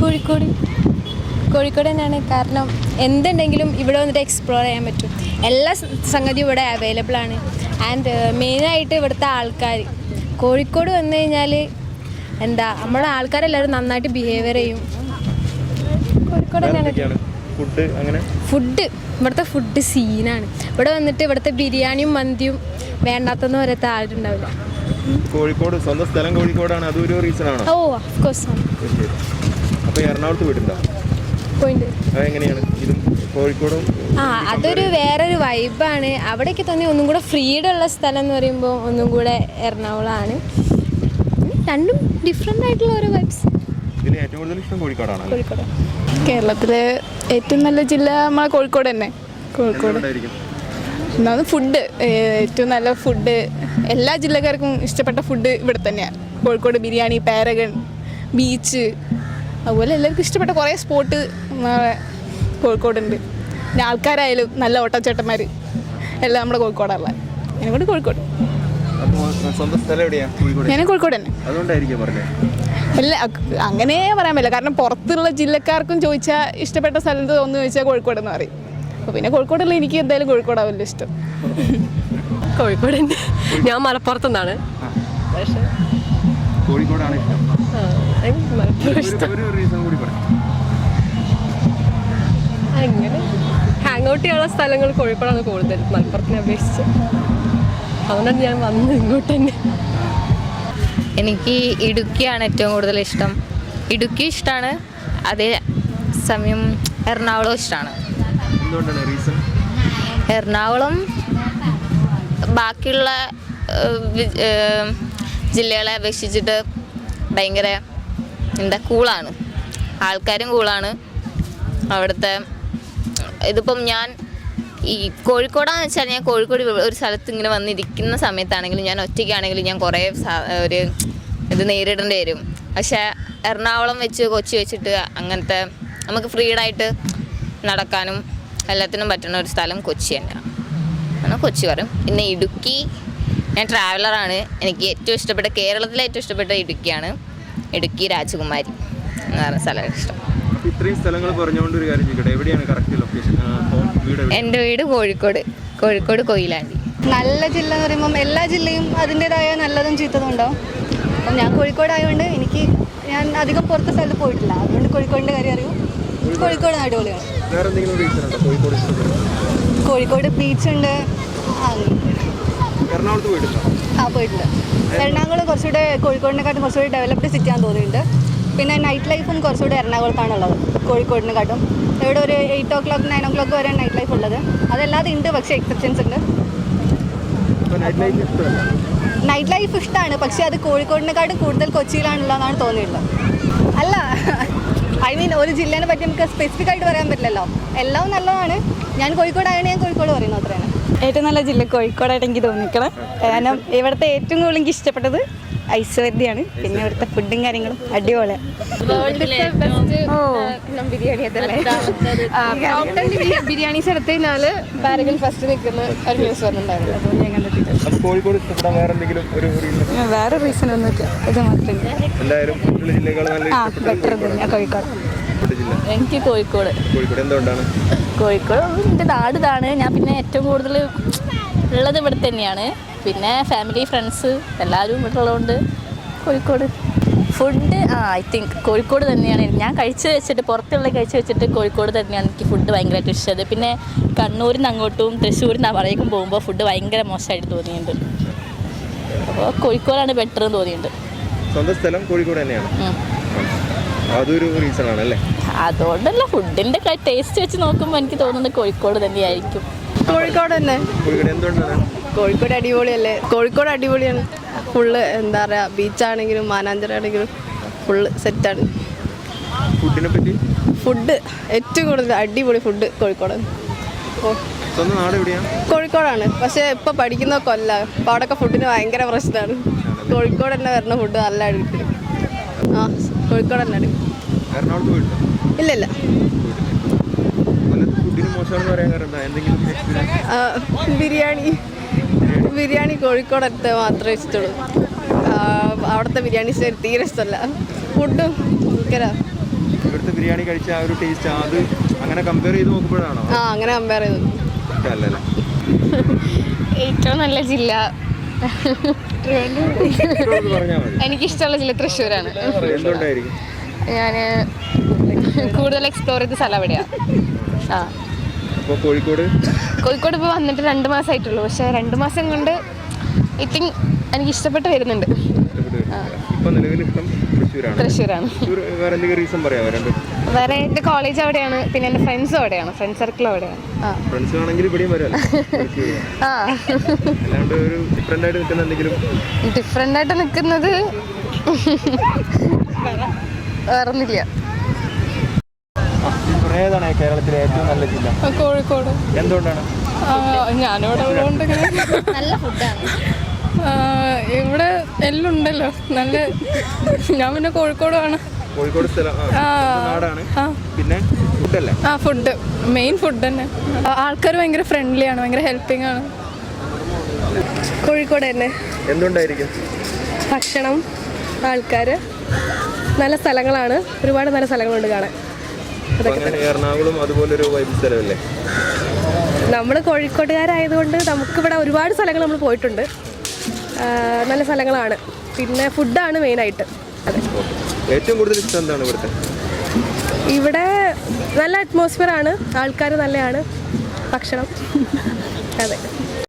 കോഴിക്കോട്. കോഴിക്കോട് തന്നെയാണ് കാരണം എന്തുണ്ടെങ്കിലും ഇവിടെ വന്നിട്ട് എക്സ്പ്ലോർ ചെയ്യാൻ പറ്റും. എല്ലാ സംഗതിയും ഇവിടെ അവൈലബിൾ ആണ്. ആൻഡ് മെയിനായിട്ട് ഇവിടുത്തെ ആൾക്കാർ. കോഴിക്കോട് വന്നു കഴിഞ്ഞാൽ എന്താ നമ്മുടെ ആൾക്കാരെല്ലാവരും നന്നായിട്ട് ബിഹേവിയർ ചെയ്യും. കോഴിക്കോട് തന്നെയാണ്. ഫുഡ് അങ്ങനെ? ഫുഡ് ഇവിടുത്തെ ഫുഡ് സീനാണ് ഇവിടെ വന്നിട്ട് ഇവിടുത്തെ ബിരിയാണിയും മന്തിയും വേണ്ടാത്തെന്ന് വരത്തെ ആരുണ്ടാവില്ല കോഴിക്കോട് സ്വന്തം സ്ഥലം കോഴിക്കോടാണ്. അതൊരു റീസൺ ആണോ? ഓ ഓഫ് കോഴ്സ് ശരി അപ്പോൾ എറണാകുളത്ത് പോയിട്ടുണ്ടോ അതെങ്ങനെയാണ്? ഇതും കോഴിക്കോടും ആ അതൊരു വേറൊരു വൈബാണ്. അവിടേക്ക് തന്നെ ഒന്നും കൂടെ ഫ്രീഡം ഉള്ള സ്ഥലം എന്ന് പറയുമ്പോൾ ഒന്നും കൂടെ എറണാകുളമാണ് രണ്ടും ഡിഫറെന്റ് ആയിട്ടുള്ള ഓരോ വൈബ്സ് ഏറ്റവും കൂടുതൽ ഇഷ്ടം കോഴിക്കോടാണ് കോഴിക്കോട്. കേരളത്തിലെ ഏറ്റവും നല്ല ജില്ല നമ്മളെ കോഴിക്കോട് തന്നെ. കോഴിക്കോട്. ഒന്നാമത് ഫുഡ് ഏറ്റവും നല്ല ഫുഡ് എല്ലാ ജില്ലക്കാർക്കും ഇഷ്ടപ്പെട്ട ഫുഡ് ഇവിടെ തന്നെയാണ് കോഴിക്കോട് ബിരിയാണി പാരഗൺ ബീച്ച് അതുപോലെ എല്ലാവർക്കും ഇഷ്ടപ്പെട്ട കുറേ സ്പോട്ട് കോഴിക്കോടുണ്ട്. പിന്നെ ആൾക്കാരായാലും നല്ല ഓട്ടച്ചേട്ടന്മാർ എല്ലാം നമ്മുടെ കോഴിക്കോടുള്ള അതിനെക്കൊണ്ട് കോഴിക്കോട്. സ്ഥലം ഞാൻ കോഴിക്കോട്. തന്നെ. അല്ല അങ്ങനെ പറയാൻ പറ്റില്ല. കാരണം പുറത്തുള്ള ജില്ലക്കാർക്കും ചോദിച്ചാൽ ഇഷ്ടപ്പെട്ട സ്ഥലത്ത് ഒന്ന് ചോദിച്ചാൽ കോഴിക്കോട് എന്ന് പറയും. അപ്പോൾ പിന്നെ കോഴിക്കോടുള്ള എനിക്ക് എന്തായാലും കോഴിക്കോടാവല്ലോ ഇഷ്ടം. കോഴിക്കോട് ഞാൻ മലപ്പുറത്തു നിന്നാണ് പക്ഷേ കോഴിക്കോടാണ് ഇഷ്ടം. എനിക്ക് മലപ്പുറം ഇഷ്ടം. അങ്ങനെ ഹാങ് ഔട്ട് ചെയ്യാനുള്ള സ്ഥലങ്ങൾ കോഴിക്കോടാണ് കൂടുതൽ മലപ്പുറത്തിനെ അപേക്ഷിച്ച്. അതുകൊണ്ടാണ് ഞാൻ വന്നത് ഇങ്ങോട്ട് തന്നെ എനിക്ക് ഇടുക്കിയാണ് ഏറ്റവും കൂടുതൽ ഇഷ്ടം. ഇടുക്കി ഇഷ്ടമാണ് അതേ സമയം എറണാകുളം ഇഷ്ടമാണ് എന്തുകൊണ്ടാണ് റീസൺ എറണാകുളം ബാക്കിയുള്ള ജില്ലകളെ അപേക്ഷിച്ചിട്ട് ഭയങ്കര എന്താ കൂളാണ്. ആൾക്കാരും കൂളാണ്. അവിടുത്തെ ഇതിപ്പം ഞാൻ ഈ കോഴിക്കോടാന്ന് വെച്ചാൽ ഞാൻ കോഴിക്കോട് ഒരു സ്ഥലത്ത് ഇങ്ങനെ വന്നിരിക്കുന്ന സമയത്താണെങ്കിലും ഞാൻ ഒറ്റയ്ക്കാണെങ്കിലും ഞാൻ കുറേ ഒരു ഇത് നേരിടേണ്ടി വരും. പക്ഷേ എറണാകുളം വെച്ച് കൊച്ചി വെച്ചിട്ട് അങ്ങനത്തെ നമുക്ക് ഫ്രീഡായിട്ട് നടക്കാനും എല്ലാത്തിനും പറ്റുന്ന ഒരു സ്ഥലം കൊച്ചി തന്നെയാണ്. കൊച്ചി പറയും. പിന്നെ ഇടുക്കി ഞാൻ ട്രാവലറാണ് എനിക്ക് ഏറ്റവും ഇഷ്ടപ്പെട്ട കേരളത്തിലെ ഏറ്റവും ഇഷ്ടപ്പെട്ട ഇടുക്കിയാണ്. ഇടുക്കി രാജകുമാരി എന്ന് പറയുന്ന സ്ഥലം ഇഷ്ടം. ഇത്രയും സ്ഥലങ്ങൾ പറഞ്ഞുകൊണ്ട് ഒരു കാര്യം ചോദിക്കട്ടെ. എവിടെയാണ് കറക്റ്റ് ലൊക്കേഷൻ വീട് എന്റെ വീട് കോഴിക്കോട്. കോഴിക്കോട് കൊയിലാണ്ടി. നല്ല ജില്ല എന്ന് പറയുമ്പം എല്ലാ ജില്ലയും അതിന്റെതായ നല്ലതും ചീത്തതും ഉണ്ടാവും. അപ്പം ഞാൻ കോഴിക്കോട് ആയതുകൊണ്ട് എനിക്ക് ഞാൻ അധികം പുറത്ത് സ്ഥലത്ത് പോയിട്ടില്ല. അതുകൊണ്ട് കോഴിക്കോടിന്റെ കാര്യം അറിയും. കോഴിക്കോട് അടിപൊളിയാണ്. വേറെ എന്തെങ്കിലും റീസൺ കോഴിക്കോട് ഇഷ്ടപ്പെടുന്നത് കോഴിക്കോട് ബീച്ചുണ്ട് എറണാകുളത്ത് പോയിട്ടുണ്ടോ ആ പോയിട്ടുണ്ട് എറണാകുളം കുറച്ചുകൂടെ കോഴിക്കോടിനെക്കാട്ടും കുറച്ചുകൂടി ഡെവലപ്ഡ് സിറ്റിയാന്ന് തോന്നിയിട്ടുണ്ട് പിന്നെ നൈറ്റ് ലൈഫും കുറച്ചുകൂടി എറണാകുളത്താണുള്ളത് കോഴിക്കോടിനെക്കാട്ടും. ഇവിടെ ഒരു eight o'clock nine o'clock വരെ നൈറ്റ് ലൈഫ് ഉള്ളത്. അതല്ലാതെ ഉണ്ട് പക്ഷേ എക്സെപ്ഷൻസ് ഉണ്ട്. നൈറ്റ് ലൈഫ് ഇഷ്ടമാണ് പക്ഷേ അത് കോഴിക്കോടിനെക്കാട്ടും കൂടുതൽ കൊച്ചിയിലാണുള്ളതെന്നാണ് തോന്നിയിട്ടുള്ളത്. അല്ല ഐ മീൻ ഒരു ജില്ലേനെ പറ്റി നമുക്ക് സ്പെസിഫിക് ആയിട്ട് പറയാൻ പറ്റില്ലല്ലോ. എല്ലാം നല്ലതാണ്. ഞാൻ കോഴിക്കോടായാണ് ഞാൻ കോഴിക്കോട് പറയുന്നത് അത്രയാണ് ഏറ്റവും നല്ല ജില്ല കോഴിക്കോടായിട്ട് എനിക്ക് തോന്നിക്കണം. കാരണം ഇവിടുത്തെ ഏറ്റവും കൂടുതൽ എനിക്ക് ഇഷ്ടപ്പെട്ടത് ഐശ്വര്യയാണ് പിന്നെ ഇവിടുത്തെ ഫുഡും കാര്യങ്ങളും അടിപൊളിയാണ് ബിരിയാണി അതല്ലേ? പാരഗൺ ഫസ്റ്റ് നിൽക്കുന്ന ഒരു ന്യൂസ് വന്നിട്ടുണ്ടായിരുന്നു. അതുകൊണ്ട് ഞാൻ കണ്ടിട്ടില്ല. അപ്പോൾ കോഴിക്കോട് ഇഷ്ടപ്പെടാൻ വേറെ ഒരു റീസൺ വേറെ റീസൺ ഒന്നുമില്ല. ഇത് മാത്രമേ കോഴിക്കോട്. ജില്ല? എനിക്ക് കോഴിക്കോട്. കോഴിക്കോട് എന്തുകൊണ്ടാണ്? കോഴിക്കോട് എന്റെ നാട് ഇതാണ് ഞാൻ പിന്നെ ഏറ്റവും കൂടുതൽ ഉള്ളത് ഇവിടെ തന്നെയാണ്. പിന്നെ ഫാമിലി ഫ്രണ്ട്സ് എല്ലാവരും ഇവിടെ ഉള്ളതുകൊണ്ട് കോഴിക്കോട്. ഫുഡ് ആ ഐ തിങ്ക് കോഴിക്കോട് തന്നെയാണ്. ഞാൻ കഴിച്ചു വെച്ചിട്ട് പുറത്തുള്ള കഴിച്ചു വെച്ചിട്ട് കോഴിക്കോട് തന്നെയാണ് എനിക്ക് ഫുഡ് ഭയങ്കരമായിട്ട് ഇഷ്ടത് പിന്നെ കണ്ണൂരിൽ നിന്ന് അങ്ങോട്ടും തൃശ്ശൂരിൽ നിന്ന് അവിടേക്കും പോകുമ്പോൾ ഫുഡ് ഭയങ്കര മോശമായിട്ട് തോന്നിയിട്ടുണ്ട്. അപ്പോൾ കോഴിക്കോടാണ് ബെറ്റർ എന്ന് തോന്നിയിട്ടുണ്ട്. സ്വന്തം സ്ഥലം കോഴിക്കോട് തന്നെയാണ്. അതൊരു റീസൺ ആണ് അല്ലേ അതുകൊണ്ടല്ല ഫുഡിന്റെ ടേസ്റ്റ് വെച്ച് നോക്കുമ്പോൾ എനിക്ക് തോന്നുന്നത് കോഴിക്കോട് തന്നെയായിരിക്കും. കോഴിക്കോട് തന്നെ. കോഴിക്കോട് എന്തുകൊണ്ടാണ്? കോഴിക്കോട് അടിപൊളിയല്ലേ? കോഴിക്കോട് അടിപൊളിയാണ്. ഫുള്ള് എന്താ പറയാ ബീച്ചാണെങ്കിലും മാനാഞ്ചിറ ആണെങ്കിലും ഫുള്ള് സെറ്റാണ് ഫുഡിനെ പറ്റി? ഫുഡ് ഏറ്റവും കൂടുതൽ അടിപൊളി ഫുഡ് കോഴിക്കോട്. ഓ. സ്വന്തം നാട് എവിടെയാണ് കോഴിക്കോടാണ്. പക്ഷേ ഇപ്പൊ പഠിക്കുന്ന കൊല്ല. അപ്പൊ അവിടെയൊക്കെ ഫുഡിന് ഭയങ്കര പ്രശ്നമാണ്. കോഴിക്കോട് തന്നെ വരുന്ന ഫുഡ് നല്ല അടിപൊളി. ആ കോഴിക്കോട് തന്നെ എറണാകുളത്ത് ഇല്ല ഇല്ല ബിരിയാണി. ബിരിയാണി അടുത്ത് മാത്രമേ ഇഷ്ടമുള്ളൂ. അവിടുത്തെ ബിരിയാണി തീരെ ഇഷ്ടമല്ല. ഫുഡും ഭയങ്കര. ഇവിടുത്തെ ബിരിയാണി കഴിച്ച ആ ഒരു ടേസ്റ്റ് അത് അങ്ങനെ കമ്പയർ ചെയ്ത് നോക്കുമ്പോഴാണോ? ആ അങ്ങനെ കമ്പയർ ചെയ്തു. ഏറ്റവും നല്ല ജില്ല. എനിക്കിഷ്ടമുള്ള ജില്ല തൃശ്ശൂരാണ്. ഞാൻ ഞാൻ കൂടുതൽ എക്സ്പ്ലോർ ചെയ്ത സ്ഥലം അവിടെയാണ് ആ. കോഴിക്കോട്? കോഴിക്കോട് ഇപ്പൊ വന്നിട്ട് രണ്ട് മാസമായിട്ടുള്ളൂ പക്ഷേ രണ്ട് മാസം കൊണ്ട് ഐ തിങ്ക് എനിക്ക് ഇഷ്ടപ്പെട്ട് വരുന്നുണ്ട്. ഇപ്പൊ നിലവിൽ ഇഷ്ടം തൃശ്ശൂരാണ്. തൃശ്ശൂരാണ്. വേറെ എന്തെങ്കിലും റീസൺ പറയാമോ? രണ്ട് വേറെ എന്റെ കോളേജ് അവിടെയാണ് പിന്നെ എന്റെ ഫ്രണ്ട്സും അവിടെയാണ് ഫ്രണ്ട് സർക്കിൾ അവിടെയാണ്. ആ. ഫ്രണ്ട്സ് ആണെങ്കിൽ ഇവിടെയും വരാമല്ലോ ആ. അല്ലാണ്ട് ഒരു ഡിഫറെന്റ് ആയിട്ട് നിൽക്കുന്ന എന്തെങ്കിലും ആയിട്ട് നിൽക്കുന്നത് വേറൊന്നില്ല ഏതാണ് കേരളത്തിലെ ഏറ്റവും നല്ല ജില്ല. കോഴിക്കോട്. എന്തുകൊണ്ടാണ്? ഞാനിവിടെ നല്ല ഫുഡാണ് ഇവിടെ എല്ലാം ഉണ്ടല്ലോ നല്ല ഞാൻ പിന്നെ കോഴിക്കോടാണ്. കോഴിക്കോട് ആണ് നാടാണ്. പിന്നെ ഫുഡല്ലേ? ആ ഫുഡ്. മെയിൻ ഫുഡ് തന്നെ. ആൾക്കാർ ഭയങ്കര ഫ്രണ്ട്ലി ആണ് ഭയങ്കര ഹെൽപ്പിംഗ് ആണ്. കോഴിക്കോട് തന്നെ. എന്തുണ്ടായിരിക്കും? ഭക്ഷണം ആൾക്കാർ നല്ല സ്ഥലങ്ങളാണ്. ഒരുപാട് നല്ല സ്ഥലങ്ങളുണ്ട് കാണാൻ. എറണാകുളം അതുപോലെ ഒരു വൈബ് സ്ഥലമല്ലേ? നമ്മൾ കോഴിക്കോട്ടുകാരായതുകൊണ്ട് നമുക്കിവിടെ ഒരുപാട് സ്ഥലങ്ങൾ നമ്മൾ പോയിട്ടുണ്ട്. നല്ല സ്ഥലങ്ങളാണ്. പിന്നെ ഫുഡാണ് മെയിനായിട്ട്. അതെ. ഏറ്റവും കൂടുതൽ ഇഷ്ടം എന്താണ് ഇവിടുത്തെ? ഇവിടെ നല്ല അറ്റ്മോസ്ഫിയർ ആണ് ആൾക്കാർ നല്ലതാണ് ഭക്ഷണം. അതെ.